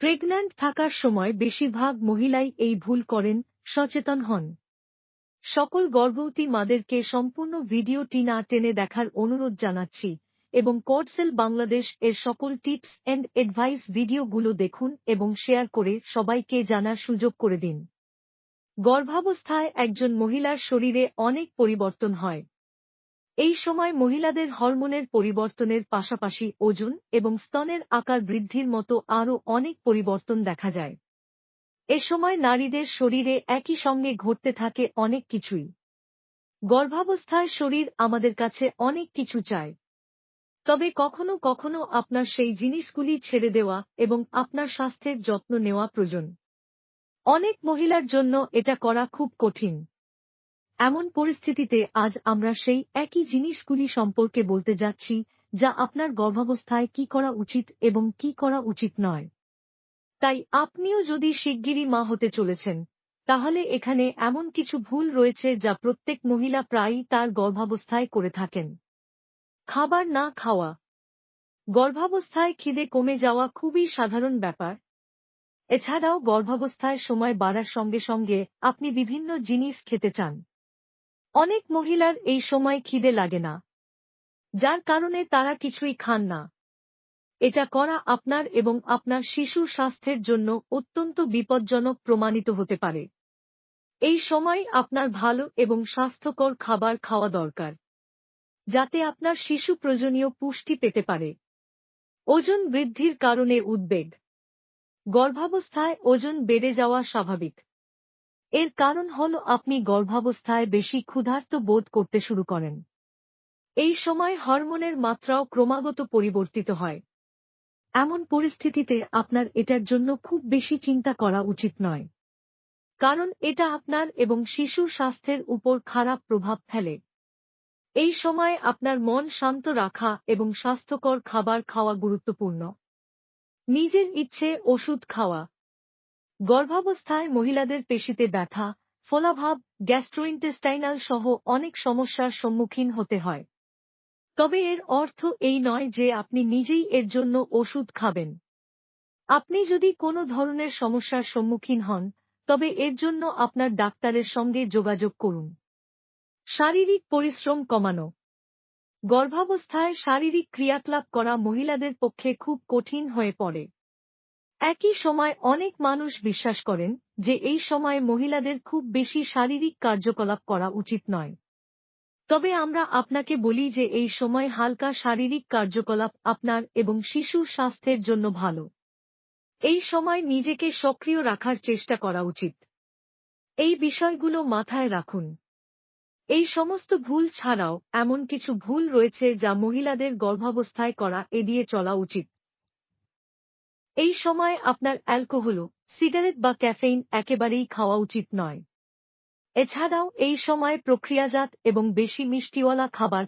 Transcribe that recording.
Pregnant থাকার সময় বেশিরভাগ মহিলাই এই ভুল করেন, সচেতন হন। সকল গর্ভবতী মাদেরকে সম্পূর্ণ ভিডিওটি না টেনে দেখার অনুরোধ জানাচ্ছি এবং কোডসেল বাংলাদেশ এর সকল টিপস এন্ড এডভাইস ভিডিওগুলো দেখুন এবং শেয়ার করে সবাইকে জানার সুযোগ করে দিন। গর্ভাবস্থায় একজন মহিলার শরীরে অনেক পরিবর্তন হয়। এই সময় মহিলাদের হরমোনের পরিবর্তনের পাশাপাশি ওজন এবং স্তনের আকার বৃদ্ধির মতো আরও অনেক পরিবর্তন দেখা যায়। এ সময় নারীদের শরীরে একই সঙ্গে ঘটতে থাকে অনেক কিছুই। গর্ভাবস্থায় শরীর আমাদের কাছে অনেক কিছু চায়। তবে কখনো কখনো আপনার সেই জিনিসগুলি ছেড়ে দেওয়া এবং আপনার স্বাস্থ্যের যত্ন নেওয়া প্রয়োজন। অনেক মহিলার জন্য এটা করা খুব কঠিন। এমন পরিস্থিতিতে আজ আমরা সেই একই জিনিসগুলি সম্পর্কে বলতে যাচ্ছি, যা আপনার গর্ভাবস্থায় কি করা উচিত এবং কি করা উচিত নয়। তাই আপনিও যদি শিগগিরই মা হতে চলেছেন, তাহলে এখানে এমন কিছু ভুল রয়েছে যা প্রত্যেক মহিলা প্রায়ই তার গর্ভাবস্থায় করে থাকেন। খাবার না খাওয়া। গর্ভাবস্থায় খিদে কমে যাওয়া খুবই সাধারণ ব্যাপার। এছাড়াও গর্ভাবস্থায় সময় বাড়ার সঙ্গে সঙ্গে আপনি বিভিন্ন জিনিস খেতে চান। অনেক মহিলার এই সময় খিদে লাগে না। যার কারণে তারা কিছুই খান না। এটা করা আপনার এবং আপনার শিশুর স্বাস্থ্যের জন্য অত্যন্ত বিপজ্জনক প্রমাণিত হতে পারে। এই সময় আপনার ভালো এবং স্বাস্থ্যকর খাবার খাওয়া দরকার, যাতে আপনার শিশু প্রয়োজনীয় পুষ্টি পেতে পারে। ওজন বৃদ্ধির কারণে উদ্বেগ। গর্ভাবস্থায় ওজন বেড়ে যাওয়া স্বাভাবিক। এর কারণ হল আপনি গর্ভাবস্থায় বেশি ক্ষুধার্ত বোধ করতে শুরু করেন। এই সময় হরমোনের মাত্রাও ক্রমাগত পরিবর্তিত হয়। এমন পরিস্থিতিতে আপনার এটার জন্য খুব বেশি চিন্তা করা উচিত নয়। কারণ এটা আপনার এবং শিশুর স্বাস্থ্যের উপর খারাপ প্রভাব ফেলে। এই সময় আপনার মন শান্ত রাখা এবং স্বাস্থ্যকর খাবার খাওয়া গুরুত্বপূর্ণ। নিজের ইচ্ছে ওষুধ খাওয়া গর্ভাবস্থায় মহিলাদের পেশিতে ব্যথা, ফলাভাব, গ্যাস্ট্রোইন্টেস্টাইনাল সহ অনেক সমস্যার সম্মুখীন হতে হয়। তবে এর অর্থ এই নয় যে আপনি নিজেই এর জন্য ওষুধ খাবেন। আপনি যদি কোনো ধরনের সমস্যার সম্মুখীন হন, তবে এর জন্য আপনার ডাক্তারের সঙ্গে যোগাযোগ করুন। শারীরিক পরিশ্রম কমানো। গর্ভাবস্থায় শারীরিক ক্রিয়াকলাপ করা মহিলাদের পক্ষে খুব কঠিন হয়ে পড়ে। একই সময় অনেক মানুষ বিশ্বাস করেন যে এই সময় মহিলাদের খুব বেশি শারীরিক কার্যকলাপ করা উচিত নয়। তবে আমরা আপনাকে বলি যে এই সময় হালকা শারীরিক কার্যকলাপ আপনার এবং শিশুর স্বাস্থ্যের জন্য ভালো। এই সময় নিজেকে সক্রিয় রাখার চেষ্টা করা উচিত। এই বিষয়গুলো মাথায় রাখুন। এই সমস্ত ভুল ছাড়াও এমন কিছু ভুল রয়েছে যা মহিলাদের গর্ভাবস্থায় করা এড়িয়ে চলা উচিত। এই সময় আপনার অ্যালকোহল, সিগারেট বা ক্যাফেইন একেবারেই খাওয়া উচিত নয়। এছাড়াও এই সময় প্রক্রিয়াজাত এবং বেশি মিষ্টিওয়ালা খাবার